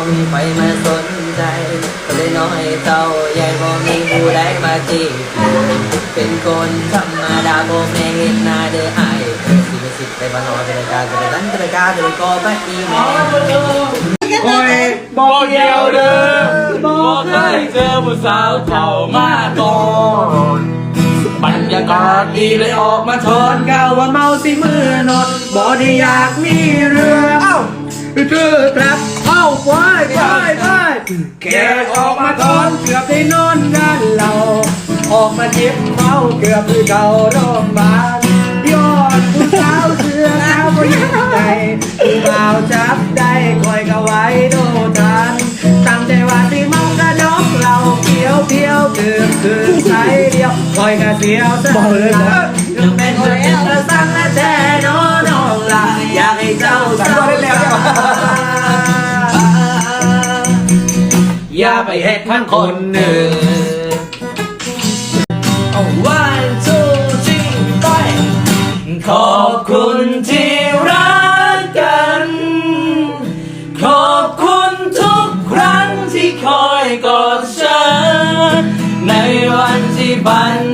อกมีไฟมาสนใจก็เลยน้อยเต่าใหญ่บ่มีผู้ใดมาจีบเป็นคนธรรมดาบ่แม่เห็นหน้าเด้อไอายสิบสิบไปบ้านนอนเป็นการเป็นดันเป็นการเป็นก็ไปอีแม่โอ้ยบอกเดียวเด้อบอกเคยเจอผู้สาวเท่ามาก่อนบรรยากาศดีเลยออกมาทอนก้าวว่าเมาสิมือนอนบ่ได้อยากมีเรื่องเอ้าเธอครับาไปไปไปแกออกมาทอนเกือบได้นอนกันเรา ออกมาเจ็บเมาเกือบคือเก่าโรงพยาบาลยอดผู้สาวเสื้อขาวก็ยังใจผู้บ่าวจับได้คอยก็ไว้โดนทันตั้งใจว่าสิเมากระดกเราเพียวเพียวเกือบคืนใสเดียวคอยกระเสียวสักละยังเป็นจะเป็นกระสังและแท้น้องน้องละอยากให้เจ้าเศร้า อย่าไปเฮ็ดทั้งคนหนึ่ง One two three ขอบคุณที่รักกัน ขอบคุณทุกครั้งที่คอยกอดฉัน ในวันที่บัน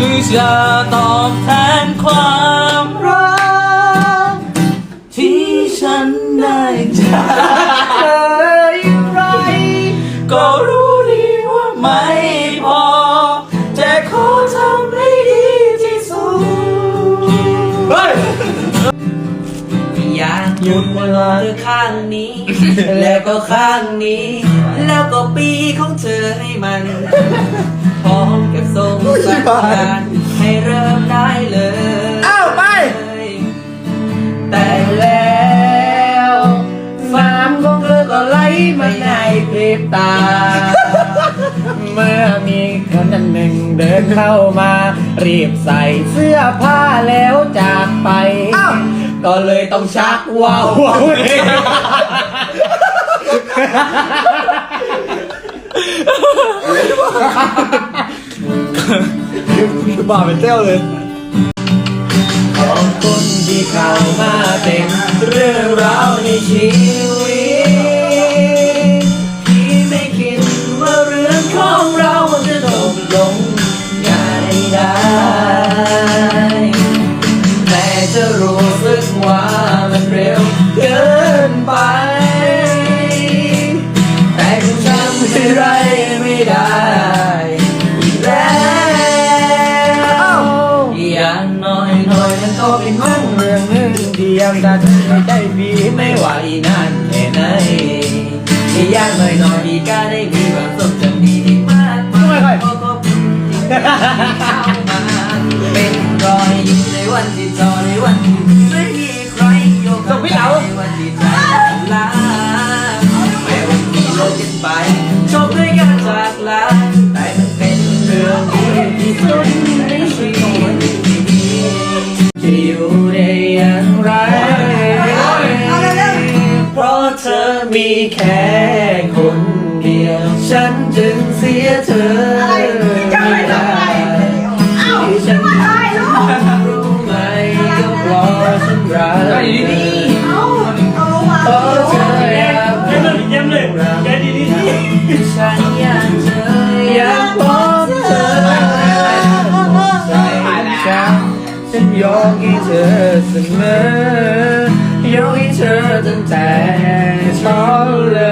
ดยอดค หยุดเวลาเธอข้างนี้ แล้วก็ข้างนี้ แล้วก็ปีของเธอให้มันพร้อมกับส่งสัญญาณให้เริ่มได้เลยอ้าวไป แต่แล้วฟาร์มของเธอก็ไหลมาในพริบตา เมื่อมีคนนั้นหนึ่งเดินเข้ามา รีบใส่เสื้อผ้าแล้วจากไป ก็เลยต้องชักว่าวว้าวเลยบ้าเป็นเจ้าเลย ขอบคุณที่เข้ามาเป็นเรื่องราวในชีวิตที่ไม่คิดว่าเรื่องของเราจะจบลงง่ รื่องหนึ่ที่ยังตัดใจบีไม่ไหวนานแค่ไหนที่ยางน้อยน่อยๆพี่ก็ได้มีความทรงจำดีๆมากมายขอขอบคุณที่เข้ามาเป็นรอยยิ้มในวันที่จอในวันที่ไม่มีใครโยกกับใจในวันที่ใจลาแม้วันนี้โลกกันไปจบด้วยการจากลาแต่มันเป็นเรื่องดีที่สุด ไร เพราะเธอมีแค่คนเดียว ฉันจึงเสียเธอไม่ได้ที่ฉันรู้ไหมก็เพราะฉันรักเพราะเธออยากเยี่ยมเลยเยี่ยมเลยแกดีดีดีฉัน ยกให้เธอเสมอยกให้เธอตั้งแต่ตอนเลย